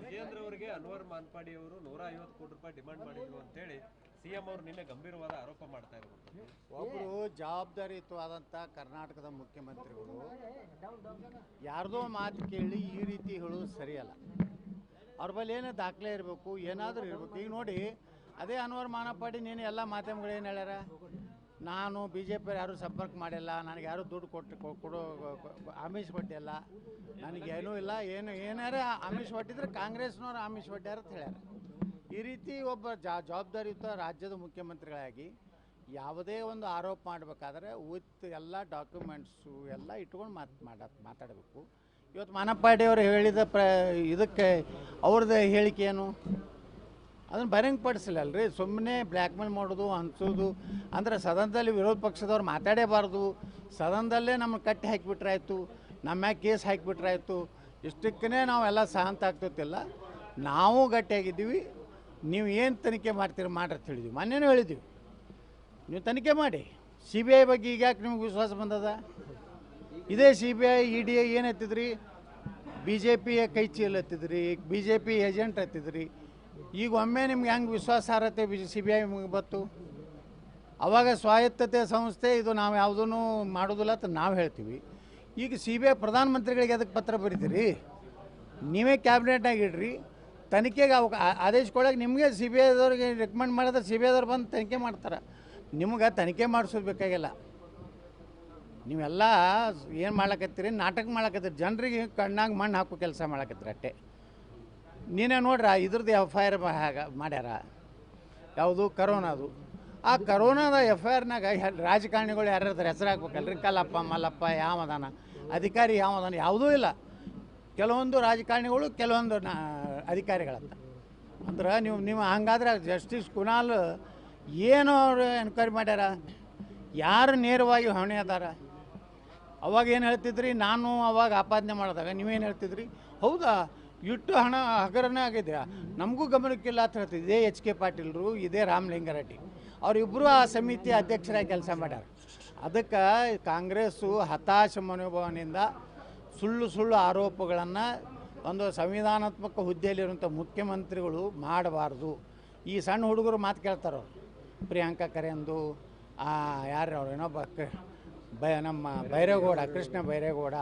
ವಿಜೇಂದ್ರ ಅವರಿಗೆ ಅನ್ವರ್ ಮಾನ್ಪಾಡಿ ಅವರು ನೂರ ಐವತ್ತು ಕೋಟಿ ರೂಪಾಯಿ ಡಿಮಾಂಡ್ ಮಾಡಿದ್ರು ಅಂತ ಹೇಳಿ ಸಿಎಂ ಅವರು ನಿನ್ನೆ ಗಂಭೀರವಾದ ಆರೋಪ ಮಾಡ್ತಾ ಇರುವಂತದ್ದು ಒಬ್ಬರು ಜವಾಬ್ದಾರಿಯುತವಾದಂಥ ಕರ್ನಾಟಕದ ಮುಖ್ಯಮಂತ್ರಿಗಳು ಯಾರ್ದೋ ಮಾತು ಕೇಳಿ ಈ ರೀತಿ ಹೇಳೋದು ಸರಿಯಲ್ಲ. ಅವ್ರ ಬಳಿ ಏನೋ ದಾಖಲೆ ಇರಬೇಕು ಏನಾದರೂ ಇರಬೇಕು. ಈಗ ನೋಡಿ ಅದೇ ಅನ್ವರ್ ಮಾನಪಾಡಿ ನೀನು ಎಲ್ಲ ಮಾಧ್ಯಮಗಳು ಏನು ಹೇಳ್ಯಾರ? ನಾನು ಬಿ ಜೆ ಪಿ ಯಾರೂ ಸಂಪರ್ಕ ಮಾಡಿಲ್ಲ, ನನಗೆ ಯಾರೂ ದುಡ್ಡು ಕೊಟ್ಟು ಕೊಡೋ ಆಮಿಷ ಕೊಟ್ಟಿಲ್ಲ ನನಗೇನೂ ಇಲ್ಲ, ಏನು, ಏನಾರ ಆಮಿಷ ಕೊಟ್ಟಿದ್ರೆ ಕಾಂಗ್ರೆಸ್ನವ್ರು ಆಮಿಷ ಕೊಟ್ಟಾರ ಅಂತ ಹೇಳ್ಯಾರ. ಈ ರೀತಿ ಒಬ್ಬ ಜಾ, ಜವಾಬ್ದಾರಿಯುತ ರಾಜ್ಯದ ಮುಖ್ಯಮಂತ್ರಿಗಳಾಗಿ ಯಾವುದೇ ಒಂದು ಆರೋಪ ಮಾಡಬೇಕಾದ್ರೆ ವಿತ್ ಎಲ್ಲ ಡಾಕ್ಯುಮೆಂಟ್ಸು ಎಲ್ಲ ಇಟ್ಕೊಂಡು ಮಾತು ಮಾಡ ಮಾತಾಡಬೇಕು. ಇವತ್ತು ಮಾನಪ್ಪಾಡಿಯವರು ಹೇಳಿದ ಪ್ರ, ಇದಕ್ಕೆ ಅವ್ರದ್ದು ಹೇಳಿಕೆ ಏನು? ಅದನ್ನು ಬಹಿರಂಗಪಡಿಸಲಿಲ್ಲ ಅಲ್ರಿ ಸುಮ್ಮನೆ ಬ್ಲ್ಯಾಕ್ ಮೇಲ್ ಮಾಡೋದು, ಹಂಚೋದು, ಅಂದರೆ ಸದನದಲ್ಲಿ ವಿರೋಧ ಪಕ್ಷದವ್ರು ಮಾತಾಡೇಬಾರ್ದು. ಸದನದಲ್ಲೇ ನಮ್ಮನ್ನು ಕಟ್ಟಿ ಹಾಕಿಬಿಟ್ರಾಯ್ತು, ನಮ್ಮ ಮ್ಯಾಗ ಕೇಸ್ ಹಾಕಿಬಿಟ್ರಾಯ್ತು. ಇಷ್ಟಕ್ಕೇ ನಾವೆಲ್ಲ ಸಹಂತ ಆಗ್ತಿಲ್ಲ ನಾವು ಗಟ್ಟಿಯಾಗಿದ್ದೀವಿ. ನೀವು ಏನು ತನಿಖೆ ಮಾಡ್ತೀರಿ ಮಾಡ್ರಿ ಹೇಳಿದ್ವಿ. ಮೊನ್ನೆನೂ ಹೇಳಿದ್ವಿ. ನೀವು ತನಿಖೆ ಮಾಡಿ. ಸಿ ಬಿ ಐ ಬಗ್ಗೆ ಈಗ ಯಾಕೆ ನಿಮ್ಗೆ ವಿಶ್ವಾಸ ಬಂದದ? ಇದೇ C B I E D I ಏನು ಎತ್ತಿದ್ರಿ? ಬಿ ಜೆ ಪಿಯ ಕೈ ಚೀಲ ಎತ್ತಿದ್ರಿ? ಬಿ ಜೆ ಪಿ ಏಜೆಂಟ್ ಎತ್ತಿದ್ರಿ? ಈಗ ಒಮ್ಮೆ ನಿಮ್ಗೆ ಹೆಂಗೆ ವಿಶ್ವಾಸಾರ್ಹತೆ ಸಿ ಬಿ ಐ ಬತ್ತು? ಅವಾಗ ಸ್ವಾಯತ್ತತೆ ಸಂಸ್ಥೆ ಇದು ನಾವು ಯಾವುದೂ ಮಾಡೋದಿಲ್ಲ ಅಂತ ನಾವು ಹೇಳ್ತೀವಿ. ಈಗ ಸಿ ಬಿ ಐ ಪ್ರಧಾನಮಂತ್ರಿಗಳಿಗೆ ಅದಕ್ಕೆ ಪತ್ರ ಬರೀತೀರಿ? ನೀವೇ ಕ್ಯಾಬಿನೆಟ್ನಾಗ ಇಡ್ರಿ. ತನಿಖೆಗೆ ಅವ ಆದೇಶ ಕೊಡೋಕೆ ನಿಮಗೆ ಸಿ ಬಿ ಐದವ್ರಿಗೆ ರೆಕಮೆಂಡ್ ಮಾಡಿದ್ರೆ ಸಿ ಬಿ ಐದವ್ರು ಬಂದು ತನಿಖೆ ಮಾಡ್ತಾರೆ. ನಿಮ್ಗೆ ತನಿಖೆ ಮಾಡಿಸೋದು ಬೇಕಾಗಿಲ್ಲ ನೀವೆಲ್ಲ ಏನು ಮಾಡ್ಲಕತ್ತೀರಿ? ನಾಟಕ ಮಾಡ್ಲಕತ್ತೀರಿ. ಜನರಿಗೆ ಕಣ್ಣಾಗ ಮಣ್ಣು ಹಾಕೋ ಕೆಲಸ ಮಾಡ್ಲಕತ್ತೀರಿ ಅಟ್ಟೆ. ನೀನೇ ನೋಡ್ರ ಇದ್ರದ್ದು ಎಫ್ ಐ ಆರ್ ಮಾಡ್ಯಾರ. ಯಾವುದು? ಕರೋನಾದು ಆ ಕರೋನಾದ ಎಫ್ ಐ ಆರ್ನಾಗ ರಾಜಕಾರಣಿಗಳು ಯಾರ್ಯಾರ ಹೆಸರು ಹಾಕ್ಬೇಕಲ್ರಿ ಕಲ್ಲಪ್ಪ, ಮಲ್ಲಪ್ಪ ಯಾವದಾನ ಅಧಿಕಾರಿ ಯಾವದಾನ ಯಾವುದೂ ಇಲ್ಲ. ಕೆಲವೊಂದು ರಾಜಕಾರಣಿಗಳು, ಕೆಲವೊಂದು ನಾ ಅಧಿಕಾರಿಗಳಂತ. ಅಂದ್ರೆ ನೀವು ನೀವು ಹಂಗಾದ್ರೆ ಜಸ್ಟಿಸ್ ಕುನಾಲ್ ಏನು ಅವರು ಎನ್ಕ್ವೈರಿ ಮಾಡ್ಯಾರ? ಯಾರು ನೇರವಾಗಿ ಹೊಣೆ ಅದಾರ? ಅವಾಗ ಏನು ಹೇಳ್ತಿದ್ರಿ? ನಾನು ಅವಾಗ ಆಪಾದನೆ ಮಾಡಿದಾಗ ನೀವೇನು ಹೇಳ್ತಿದ್ರಿ? ಹೌದಾ? ಇಟ್ಟು ಹಣ ಹಗರಣ ಆಗಿದೆ ನಮಗೂ ಗಮನಕ್ಕಿಲ್ಲ ಅಂತ ಹೇಳ್ತಿದ್ದೆ ಇದೇ ಎಚ್ ಕೆ ಪಾಟೀಲ್ರು, ಇದೇ ರಾಮಲಿಂಗಾರೆಡ್ಡಿ. ಅವರಿಬ್ಬರು ಆ ಸಮಿತಿ ಅಧ್ಯಕ್ಷರಾಗಿ ಕೆಲಸ ಮಾಡ್ಯಾರ. ಅದಕ್ಕೆ ಕಾಂಗ್ರೆಸ್ಸು ಹತಾಶ ಮನೋಭಾವನೆಯಿಂದ ಸುಳ್ಳು ಸುಳ್ಳು ಆರೋಪಗಳನ್ನು ಒಂದು ಸಂವಿಧಾನಾತ್ಮಕ ಹುದ್ದೆಯಲ್ಲಿರುವಂಥ ಮುಖ್ಯಮಂತ್ರಿಗಳು ಮಾಡಬಾರ್ದು. ಈ ಸಣ್ಣ ಹುಡುಗರು ಮಾತು ಕೇಳ್ತಾರೆ ಪ್ರಿಯಾಂಕಾ ಕರೆಂದು ಯಾರು ಅವ್ರು? ಏನೋ ಕ- ಬ, ನಮ್ಮ ಬೈರೇಗೌಡ ಕೃಷ್ಣ ಬೈರೇಗೌಡ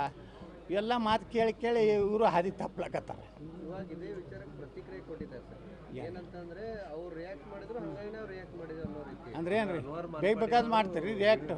ಇವೆಲ್ಲ ಮಾತು ಕೇಳಿ ಕೇಳಿ ಇವರು ಹಾದಿ ತಪ್ಪಲಕತ್ತಾರೆ ಇವಾಗ ಇದೇ ವಿಚಾರಕ್ಕೆ ಪ್ರತಿಕ್ರಿಯೆ ಕೊಟ್ಟಿದ್ದಾರೆ ಸರ್. ಏನಂತಂದ್ರೆ ಅವ್ರು ರಿಯಾಕ್ಟ್ ಮಾಡಿದ್ರು ಹಂಗಾಗಿ ನಾವು ರಿಯಾಕ್ಟ್ ಮಾಡಿದ್ರು ಅನ್ನೋ ರೀತಿ. ಅಂದ್ರೆ ಏನು ರೀ ಬೇಗ ಬೇಕಾದ್ ಮಾಡ್ತೀರಿ ರಿಯಾಕ್ಟ್